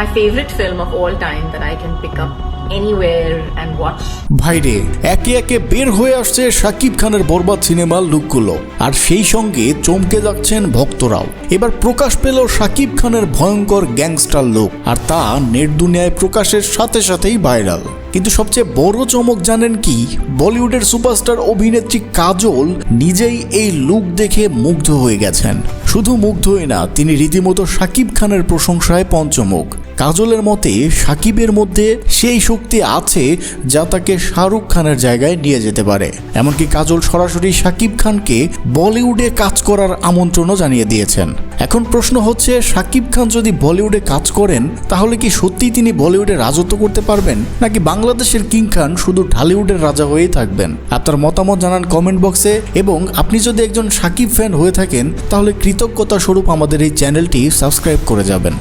my favorite film of all time that I can pick up anywhere and. ভাইরে একে একে বের হয়ে আসছে শাকিব খানের বরবাদ সিনেমার লুকগুলো। আর সেই সঙ্গে চমকে যাচ্ছেন ভক্তরাও। এবার প্রকাশ পেল শাকিব খানের ভয়ঙ্কর গ্যাংস্টার লুক। আর তা নেট দুনিয়ায় প্রকাশের সাথে সাথেই ভাইরাল। কিন্তু সবচেয়ে বড় চমক জানেন কি? বলিউডের সুপারস্টার অভিনেত্রী কাজল নিজেই এই লুক দেখে মুগ্ধ হয়ে গেছেন। শুধু মুগ্ধই না, তিনি রীতিমতো শাকিব খানের প্রশংসায় পঞ্চমুখ। কাজলের মতে, সাকিবের মধ্যে সেই শক্তি আছে যা তাকে শাহরুখ খানের জায়গায় নিয়ে যেতে পারে। এমনকি কাজল সরাসরি সাকিব খানকে বলিউডে কাজ করার আমন্ত্রণও জানিয়ে দিয়েছেন। এখন প্রশ্ন হচ্ছে, সাকিব খান যদি বলিউডে কাজ করেন, তাহলে কি সত্যি তিনি বলিউডে রাজত্ব করতে পারবেন? নাকি বাংলাদেশের কিং খান শুধু ঢালিউডের রাজা হয়েই থাকবেন? আপনার মতামত জানান কমেন্ট বক্সে। এবং আপনি যদি একজন সাকিব ফ্যান হয়ে থাকেন, তাহলে কৃতজ্ঞতা স্বরূপ আমাদের এই চ্যানেলটি সাবস্ক্রাইব করে যাবেন।